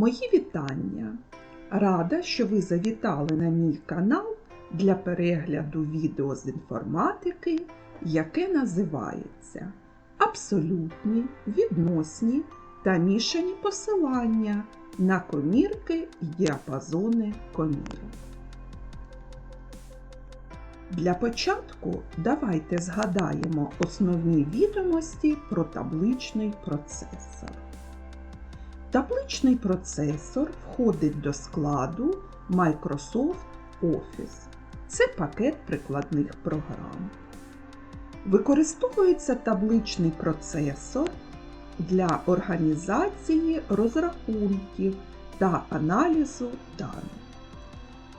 Мої вітання! Рада, що ви завітали на мій канал для перегляду відео з інформатики, яке називається Абсолютні, відносні та мішані посилання на комірки і діапазони комірок. Для початку давайте згадаємо основні відомості про табличний процесор. Табличний процесор входить до складу Microsoft Office. Це пакет прикладних програм. Використовується табличний процесор для організації розрахунків та аналізу даних.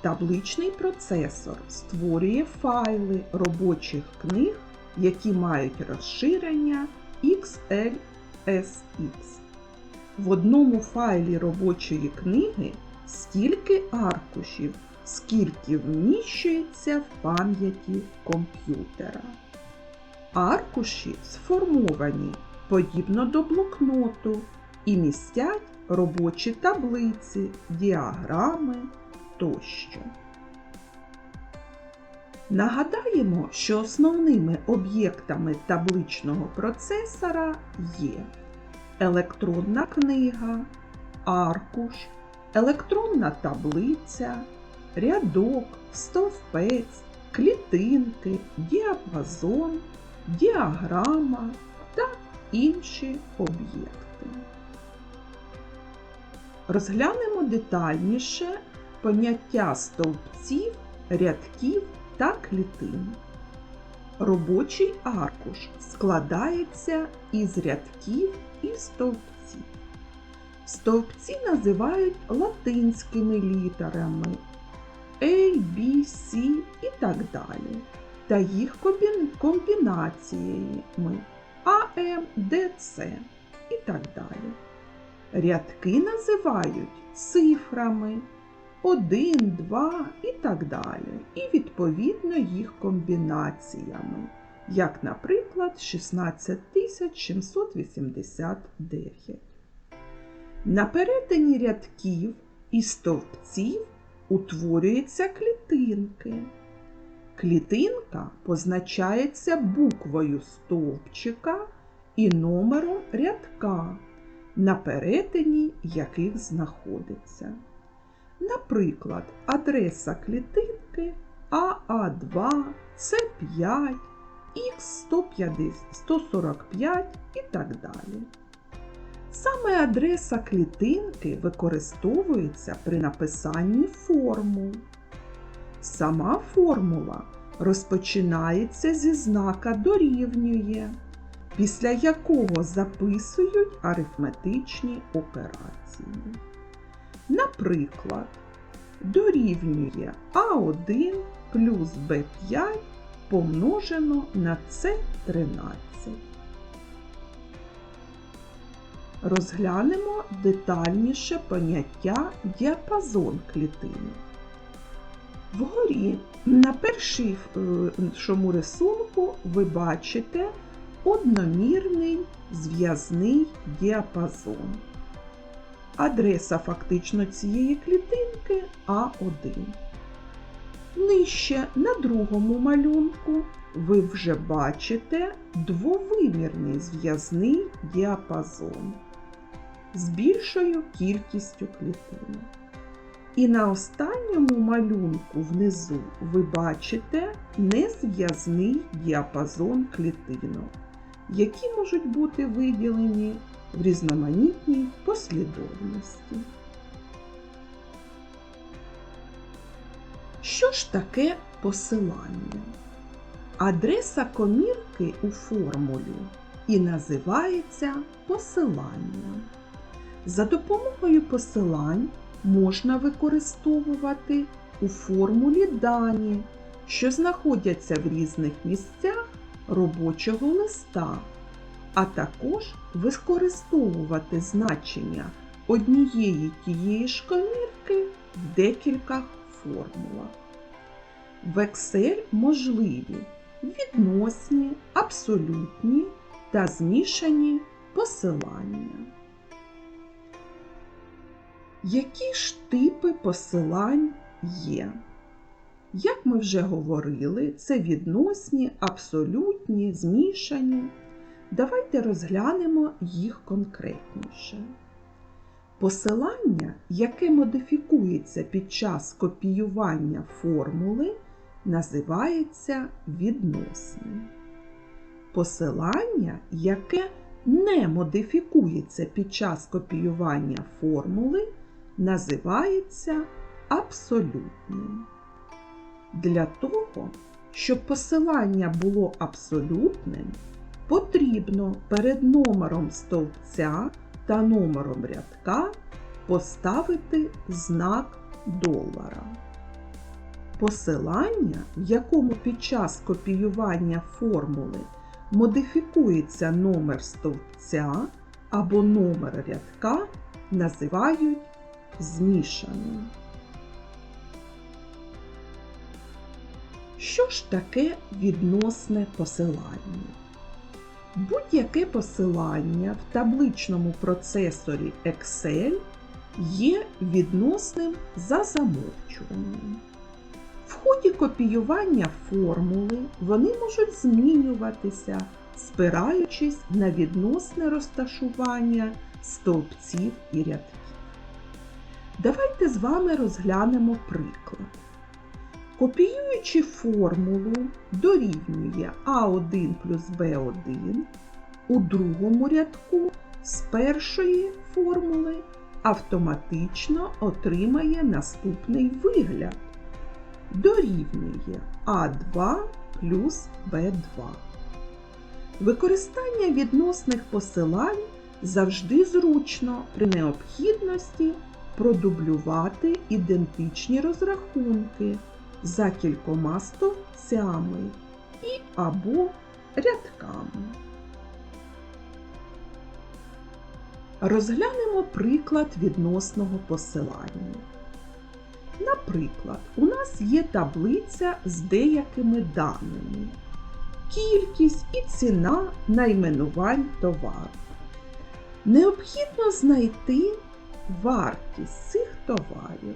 Табличний процесор створює файли робочих книг, які мають розширення XLSX. В одному файлі робочої книги стільки аркушів, скільки вміщується в пам'яті комп'ютера. Аркуші сформовані подібно до блокноту і містять робочі таблиці, діаграми тощо. Нагадаємо, що основними об'єктами табличного процесора є електронна книга, аркуш, електронна таблиця, рядок, стовпець, клітинки, діапазон, діаграма та інші об'єкти. Розглянемо детальніше поняття стовпців, рядків та клітин. Робочий аркуш складається із рядків і стовпців. Стовпці називають латинськими літерами A, B, C і так далі, та їх комбінаціями AM, DC і так далі. Рядки називають цифрами 1, 2 і так далі, і відповідно їх комбінаціями як, наприклад, 16789. На перетині рядків і стовпців утворюються клітинки. Клітинка позначається буквою стовпчика і номером рядка, на перетині яких знаходиться. Наприклад, адреса клітинки АА2, С5, Х145 і так далі. Саме адреса клітинки використовується при написанні формул. Сама формула розпочинається зі знака дорівнює, після якого записують арифметичні операції. Наприклад, дорівнює А1 плюс Б5 помножено на С13. Розглянемо детальніше поняття діапазон клітини. Вгорі на першому рисунку ви бачите одномірний зв'язний діапазон. Адреса фактично цієї клітинки А1. Нижче на другому малюнку ви вже бачите двовимірний зв'язний діапазон з більшою кількістю клітинок. І на останньому малюнку внизу ви бачите незв'язний діапазон клітинок, які можуть бути виділені в різноманітній послідовності. Що ж таке посилання? Адреса комірки у формулі і називається посиланням. За допомогою посилань можна використовувати у формулі дані, що знаходяться в різних місцях робочого листа, а також використовувати значення однієї тієї ж комірки в декілька формулах. В Excel можливі відносні, абсолютні та змішані посилання. Які ж типи посилань є? Як ми вже говорили, це відносні, абсолютні, змішані. Давайте розглянемо їх конкретніше. Посилання, яке модифікується під час копіювання формули, називається відносним. Посилання, яке не модифікується під час копіювання формули, називається абсолютним. Для того, щоб посилання було абсолютним, потрібно перед номером стовпця та номером рядка поставити знак долара. Посилання, в якому під час копіювання формули модифікується номер стовпця або номер рядка, називають змішаним. Що ж таке відносне посилання? Будь-яке посилання в табличному процесорі Excel є відносним за замовчуванням. В ході копіювання формули вони можуть змінюватися, спираючись на відносне розташування стовпців і рядків. Давайте з вами розглянемо приклад. Копіюючи формулу дорівнює А1 плюс Б1 у другому рядку з першої формули автоматично отримає наступний вигляд. Дорівнює А2 плюс Б2. Використання відносних посилань завжди зручно при необхідності продублювати ідентичні розрахунки за кількома стовпцями і або рядками. Розглянемо приклад відносного посилання. Наприклад, у нас є таблиця з деякими даними, кількість і ціна найменувань товару. Необхідно знайти вартість цих товарів.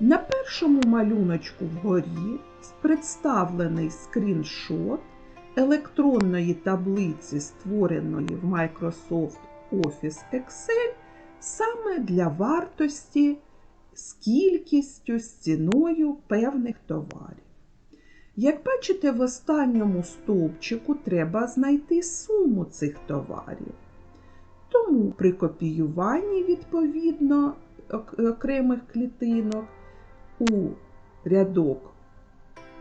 На першому малюночку вгорі представлений скріншот електронної таблиці, створеної в Microsoft Office Excel саме для вартості з кількістю, з ціною певних товарів. Як бачите, в останньому стовпчику треба знайти суму цих товарів. Тому при копіюванні відповідно окремих клітинок у рядок,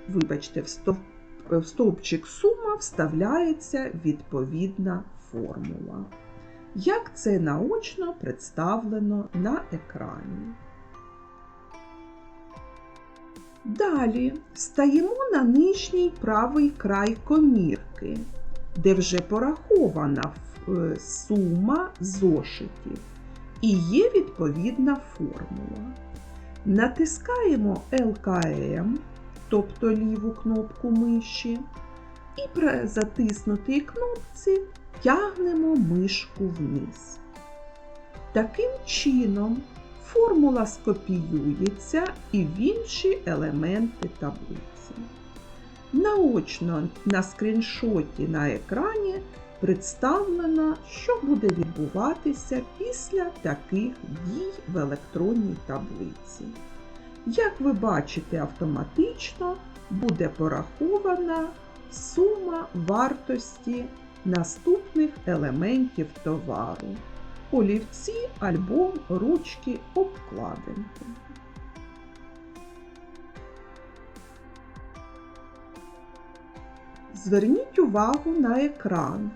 вибачте, в стовпчик сума вставляється відповідна формула. Як це наочно представлено на екрані. Далі стаємо на нижній правий край комірки, де вже порахована е, сума зошитів і є відповідна формула. Натискаємо ЛКМ, тобто ліву кнопку миші, і при затиснутій кнопці тягнемо мишку вниз. Таким чином, формула скопіюється і в інші елементи таблиці. Наочно на скріншоті на екрані представлено, що буде відбуватися після таких дій в електронній таблиці. Як ви бачите, автоматично буде порахована сума вартості наступних елементів товару олівці, альбом, ручки, обкладинки. Зверніть увагу на екран,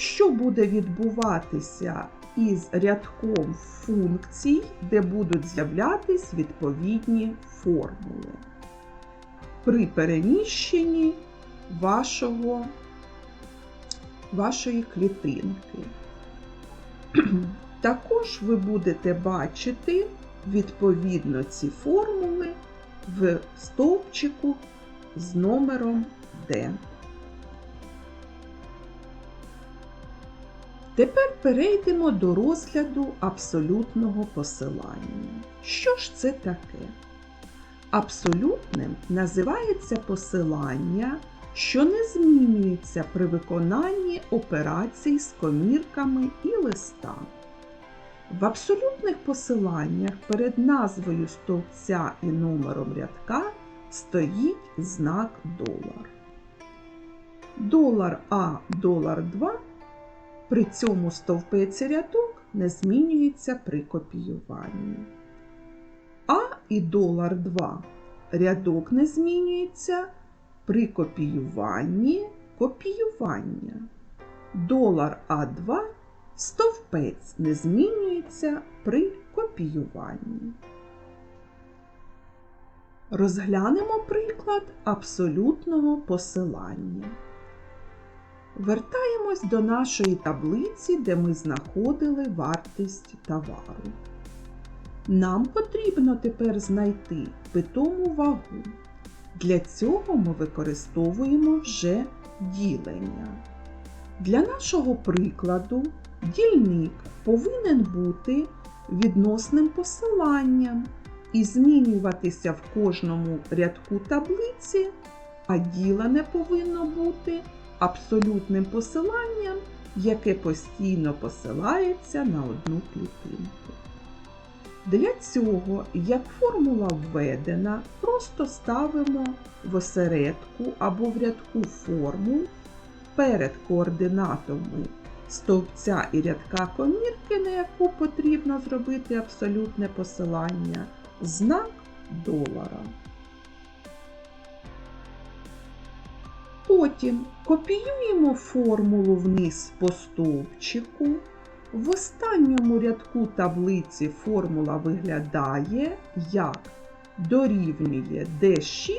що буде відбуватися із рядком функцій, де будуть з'являтись відповідні формули при переміщенні вашого, вашої клітинки. Також ви будете бачити відповідно ці формули в стовпчику з номером D. Тепер перейдемо до розгляду абсолютного посилання. Що ж це таке? Абсолютним називається посилання, що не змінюється при виконанні операцій з комірками і листами. В абсолютних посиланнях перед назвою стовпця і номером рядка стоїть знак долар. Долар А, долар 2 при цьому стовпець рядок не змінюється при копіюванні. А і долар 2 рядок не змінюється при копіюванні копіювання. Долар А2 стовпець не змінюється при копіюванні. Розглянемо приклад абсолютного посилання. Вертаємось до нашої таблиці, де ми знаходили вартість товару. Нам потрібно тепер знайти питому вагу. Для цього ми використовуємо вже ділення. Для нашого прикладу дільник повинен бути відносним посиланням і змінюватися в кожному рядку таблиці, а ділене повинно бути абсолютним посиланням, яке постійно посилається на одну клітинку. Для цього, як формула введена, просто ставимо в осередку або в рядку формул перед координатами стовпця і рядка комірки, на яку потрібно зробити абсолютне посилання, знак долара. Потім копіюємо формулу вниз по стовпчику. В останньому рядку таблиці формула виглядає як дорівнює D6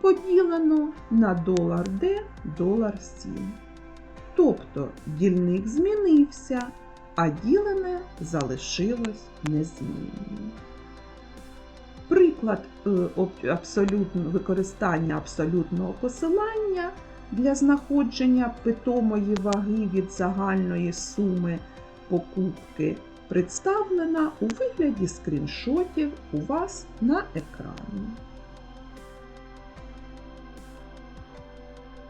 поділено на долар D долар 7. Тобто дільник змінився, а ділене залишилось незмінним. Приклад е, абсолютно, використання абсолютного посилання для знаходження питомої ваги від загальної суми покупки представлена у вигляді скріншотів у вас на екрані.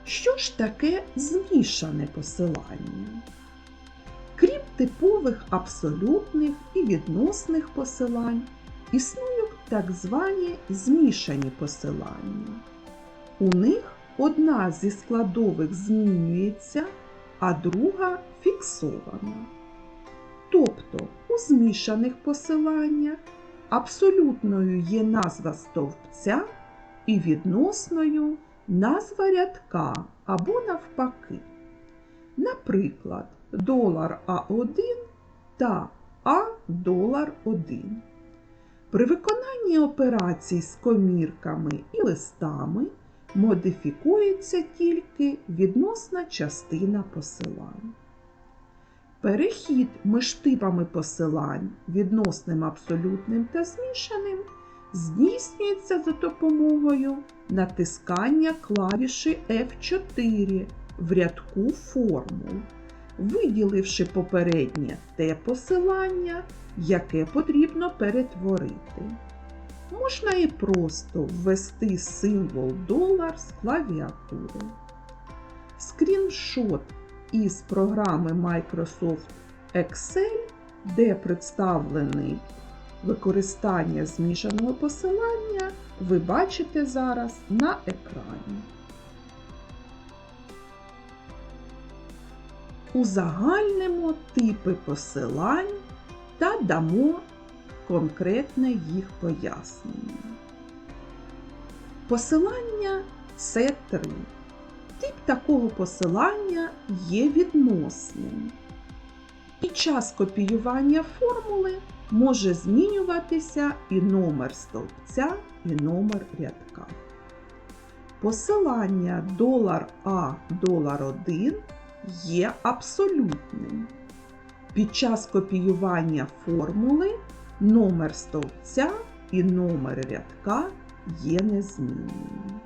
Що ж таке змішане посилання? Крім типових абсолютних і відносних посилань, існують так звані змішані посилання. У них одна зі складових змінюється, а друга фіксована. Тобто у змішаних посиланнях абсолютною є назва стовпця і відносною назва рядка або навпаки. Наприклад, долар А1 та А долар 1. При виконанні операцій з комірками і листами модифікується тільки відносна частина посилань. Перехід між типами посилань відносним абсолютним та змішаним здійснюється за допомогою натискання клавіші F4 в рядку формул, виділивши попереднє те посилання, яке потрібно перетворити. Можна і просто ввести символ долар з клавіатури. Скріншот із програми Microsoft Excel, де представлений використання змішаного посилання, ви бачите зараз на екрані. Узагальнимо типи посилань та дамо конкретне їх пояснення. Посилання це 3. Тип такого посилання є відносним. Під час копіювання формули може змінюватися і номер стовпця, і номер рядка. Посилання долар 1 є абсолютним. Під час копіювання формули номер стовпця і номер рядка є незмінними.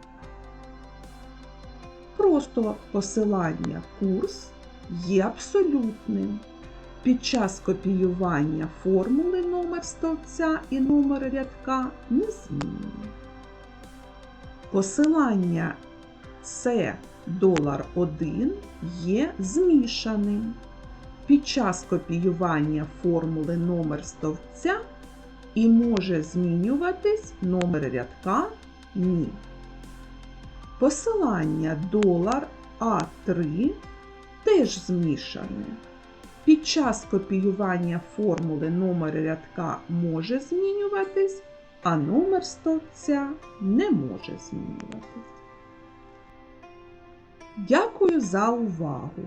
Просто посилання курс є абсолютним. Під час копіювання формули номер стовпця і номер рядка не змінює. Посилання С долар 1 є змішаним. Під час копіювання формули номер стовпця і може змінюватись номер рядка ні. Посилання долар А3 теж змішане. Під час копіювання формули номер рядка може змінюватись, а номер стовпця не може змінюватись. Дякую за увагу!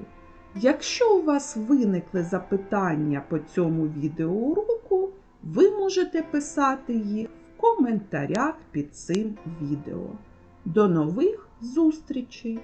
Якщо у вас виникли запитання по цьому відеоуроку, ви можете писати їх в коментарях під цим відео. До нових зустрічей!